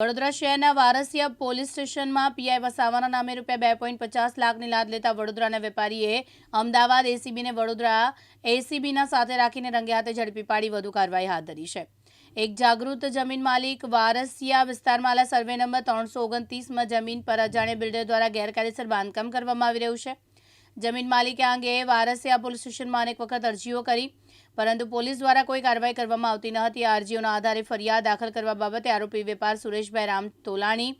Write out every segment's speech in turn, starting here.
વડોદરા શહેરના વારસિયા પોલીસ સ્ટેશનમાં પીઆઈ વસાવાના નામે રૂપિયા બે પોઈન્ટ પચાસ લાખની લાદ લેતા વડોદરાના વેપારીએ અમદાવાદ એસીબીને વડોદરા એસીબીના સાથે રાખીને રંગે હાથે ઝડપી પાડી વધુ કાર્યવાહી હાથ ધરી છે. એક જાગૃત જમીન માલિક વારસિયા વિસ્તારમાં આવેલા સર્વે નંબર ત્રણસો ઓગણત્રીસમાં જમીન પર અજાણ્યા બિલ્ડર દ્વારા ગેરકાયદેસર બાંધકામ કરવામાં આવી રહ્યું છે. જમીન માલિકે અંગે વારસિયા પોલીસ સ્ટેશનમાં અનેક વખત અરજીઓ કરી, પરંતુ પોલીસ દ્વારા કોઈ કાર્યવાહી કરવામાં આવતી ન હતી. આ અરજીઓના આધારે ફરિયાદ દાખલ કરવા બાબતે આરોપી વેપાર સુરેશભાઈ રામ તોલાણી,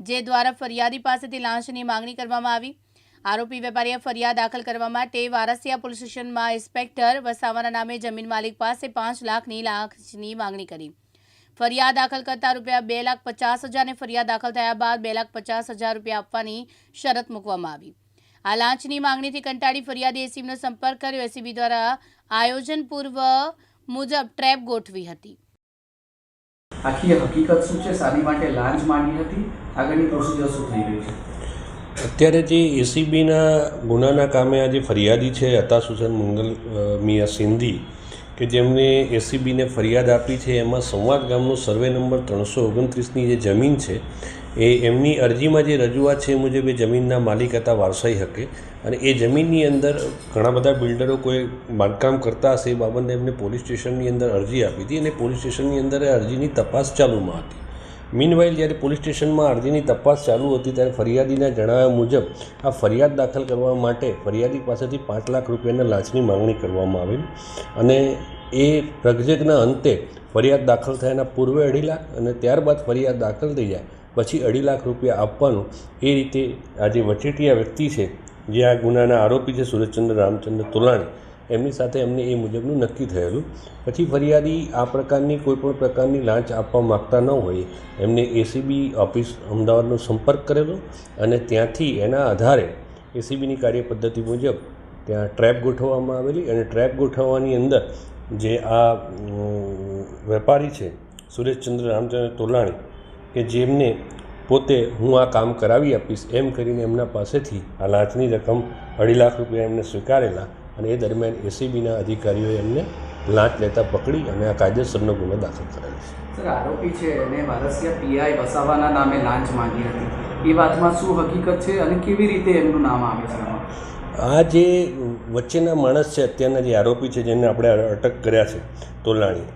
જે દ્વારા ફરિયાદી પાસેથી લાંચની માંગણી કરવામાં આવી. આરોપી વેપારીએ ફરિયાદ દાખલ કરવા માટે વારસિયા પોલીસ સ્ટેશનમાં ઇન્સ્પેક્ટર વસાવાના નામે જમીન માલિક પાસે પાંચ લાખની લાંચની માંગણી કરી. ફરિયાદ દાખલ કરતા રૂપિયા બે લાખ પચાસ હજારને ફરિયાદ દાખલ થયા બાદ બે લાખ પચાસ હજાર રૂપિયા આપવાની શરત મૂકવામાં આવી. આ લાંચની માંગણીથી કંટાળી ફરિયાદી એસીબીનો સંપર્ક કર્યો. એસીબી દ્વારા આયોજન પૂર્વ મુજબ ટ્રેપ ગોઠવી હતી. આખી હકીકત શું છે? સાદી માટે લાંચ માંગી હતી? આગળની પ્રોસિજર શું થઈ રહી છે? અત્યારે જે એસીબીના ગુનાના કામે આ જે ફરિયાદી છે અતાસ હુસેન મંગલ મિયા સિંધી કે જેમને એસીબીને ફરિયાદ આપી છે એમાં સંવાદ ગામનો સર્વે નંબર ત્રણસો ઓગણત્રીસની જે જમીન છે એ એમની અરજીમાં જે રજૂઆત છે એ મુજબ એ જમીનના માલિક હતા વારસાઈ હકે. અને એ જમીનની અંદર ઘણા બધા બિલ્ડરો કોઈ બાંધકામ કરતા હશે એ બાબતને એમને પોલીસ સ્ટેશનની અંદર અરજી આપી હતી અને પોલીસ સ્ટેશનની અંદર એ અરજીની તપાસ ચાલુમાં હતી. મીનવાઇલ જ્યારે પોલીસ સ્ટેશનમાં અરજીની તપાસ ચાલુ હતી ત્યારે ફરિયાદીના જણાવ્યા મુજબ આ ફરિયાદ દાખલ કરવા માટે ફરિયાદી પાસેથી પાંચ લાખ રૂપિયાના લાંચની માંગણી કરવામાં આવેલી. અને એ પ્રજેકના અંતે ફરિયાદ દાખલ થયાના પૂર્વે અઢી લાખ અને ત્યારબાદ ફરિયાદ દાખલ થઈ જાય પછી અઢી લાખ રૂપિયા આપવાનું એ રીતે આ જે વચેટિયા વ્યક્તિ છે, જે આ ગુનાના આરોપી છે સુરેશચંદ્ર રામચંદ્ર તોલાણી, એમની સાથે એમને એ મુજબનું નક્કી થયેલું. પછી ફરિયાદી આ પ્રકારની કોઈ પણ પ્રકારની લાંચ આપવા માગતા ન હોય, એમને એસીબી ઓફિસ અમદાવાદનો સંપર્ક કરેલો અને ત્યાંથી એના આધારે એસીબીની કાર્યપદ્ધતિ મુજબ ત્યાં ટ્રેપ ગોઠવવામાં આવેલી અને ટ્રેપ ગોઠવવાની અંદર જે આ વેપારી છે સુરેશચંદ્ર રામચંદ્ર તોલાણી, કે જેમને પોતે હું આ કામ કરાવી આપીશ એમ કરીને એમના પાસેથી આ લાંચની રકમ અઢી લાખ રૂપિયા એમને સ્વીકારેલા અને એ દરમિયાન એસીબીના અધિકારીઓએ એમને લાંચ લેતા પકડી અને આ કાયદેસરનો ગુનો દાખલ કરેલો છે. સર આરોપી છે એને વારસિયા પીઆઈ વસાવાના નામે લાંચ માંગી હતી. એ વાતમાં શું હકીકત છે અને કેવી રીતે એમનું નામ આવે છે આ જે વચ્ચેના માણસ છે અત્યારના જે આરોપી છે જેને આપણે અટક કર્યા છે તોલાણી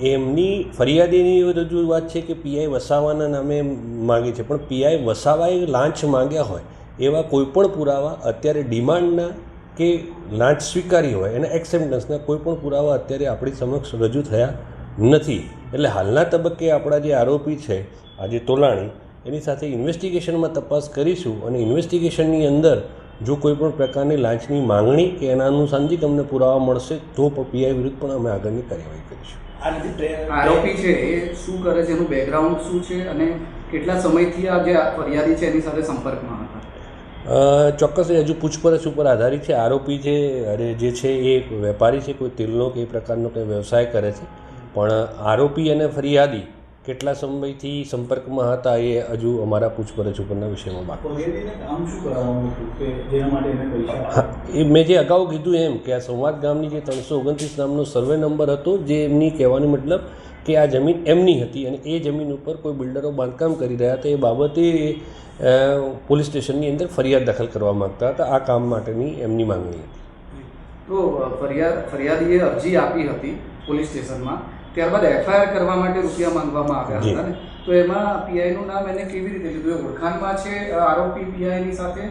એમની ફરિયાદીની રજૂઆત છે કે પીઆઈ વસાવાના નામે માગે છે. પણ પીઆઈ વસાવાએ લાંચ માંગ્યા હોય, એવા કોઈપણ પુરાવા અત્યારે ડિમાન્ડના કે લાંચ સ્વીકારી હોય, એના એક્સેપ્ટન્સના કોઈપણ પુરાવા અત્યારે આપણી સમક્ષ રજૂ થયા નથી. એટલે હાલના તબક્કે આપણા જે આરોપી છે, આજે તોલાણી, એની સાથે ઇન્વેસ્ટિગેશનમાં તપાસ કરીશું અને ઇન્વેસ્ટિગેશનની અંદર જો કોઈ પણ પ્રકારની લાંચની માંગણી કે એના અનુસાંજિક અમને પુરાવા મળશે તો પીઆઈ વિરુદ્ધ પણ અમે આગળની કાર્યવાહી કરીશું. આરોપી છે એ શું કરે છે એનું બેકગ્રાઉન્ડ શું છે અને કેટલા સમયથી આ જે આ ફરિયાદી છે એની સાથે સંપર્કમાં હતા? ચોક્કસ એ હજુ પૂછપરછ ઉપર આધારિત છે. આરોપી છે અરે જે છે એ વેપારી છે કોઈ તેલનો કે એ પ્રકારનો કંઈ વ્યવસાય કરે છે. પણ આરોપી અને ફરિયાદી કેટલા સમયથી સંપર્કમાં હતા એ હજુ અમારા પૂછપરછ ઉપરના વિષયમાં બાકી ફરિયાદીને કામ શું કરાવવાનું હતું કે જેના માટે એને પૈસા હા એ મેં જે અગાઉ કીધું એમ કે આ સંવાદ ગામની જે ત્રણસો ઓગણત્રીસ નામનો સર્વે નંબર હતો જે એમની કહેવાનો મતલબ કે આ જમીન એમની હતી અને એ જમીન ઉપર કોઈ બિલ્ડરો બાંધકામ કરી રહ્યા હતા એ બાબતે પોલીસ સ્ટેશનની અંદર ફરિયાદ દાખલ કરવા માગતા હતા. આ કામ માટેની એમની માંગણી હતી. તો ફરિયાદ ફરિયાદીએ અરજી આપી હતી પોલીસ સ્ટેશનમાં. ત્યારબાદ એફઆઈઆર કરવા માટે રૂપિયા માંગવામાં આવ્યા હતા ને. તો એમાં પીઆઈનું નામ એને કેવી રીતે લીધું? ઓળખાણમાં છે આરોપી પીઆઈની સાથે?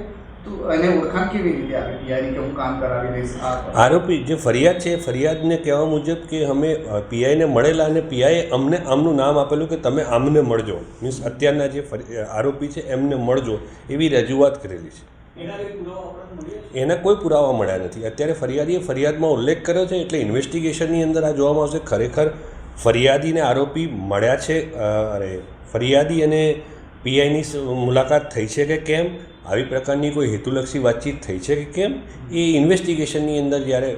આરોપી જે ફરિયાદ છે ફરિયાદને કહેવા મુજબ કે અમે પીઆઈને મળેલા અને પીઆઈએ અમને આમનું નામ આપેલું કે તમે આમને મળજો. મીન્સ અત્યારના જે આરોપી છે એમને મળજો એવી રજૂઆત કરેલી છે. એના કંઈ પુરાવા આપણને મળ્યા છે? એના કોઈ પુરાવા મળ્યા નથી. અત્યારે ફરિયાદીએ ફરિયાદમાં ઉલ્લેખ કર્યો છે એટલે ઇન્વેસ્ટિગેશનની અંદર આ જોવામાં આવશે. ખરેખર ફરિયાદીને આરોપી મળ્યા છે અરે ફરિયાદી અને પીઆઈની મુલાકાત થઈ છે કે કેમ? આવી પ્રકારની કોઈ હેતુલક્ષી વાતચીત થઈ છે કે કેમ? એ ઇન્વેસ્ટિગેશનની અંદર જ્યારે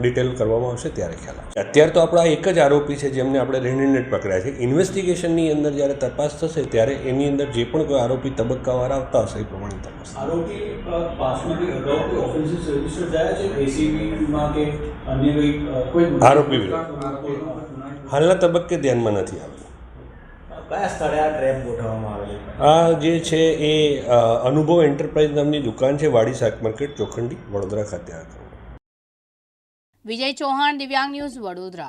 ડિટેલ કરવામાં આવશે ત્યારે ખ્યાલ આવશે અત્યારે તો આપણા એક જ આરોપી છે જેમને આપણે રેન્ડેડ પકડ્યા છે. ઇન્વેસ્ટિગેશનની અંદર જ્યારે તપાસ થશે ત્યારે એની અંદર જે પણ કોઈ આરોપી તબક્કાવાર આવતા હશે એ પ્રમાણે તપાસ આરોપી પાસમાંથી અગાઉ કોઈ ઓફેન્સીસ રજિસ્ટર થયા છે? એસીબીમાં કે અન્ય કોઈ. આરોપી હાલના તબક્કે ધ્યાનમાં નથી આવ્યું. કયા સ્થળે આ ટ્રેપ ગોઠવવામાં આવેલી? આ જે છે એ અનુભવ એન્ટરપ્રાઇઝ નામની દુકાન છે વાડી શાક માર્કેટ ચોખંડી વડોદરા ખાતે આ વિજય ચૌહાણ દિવ્યાંગ ન્યૂઝ વડોદરા.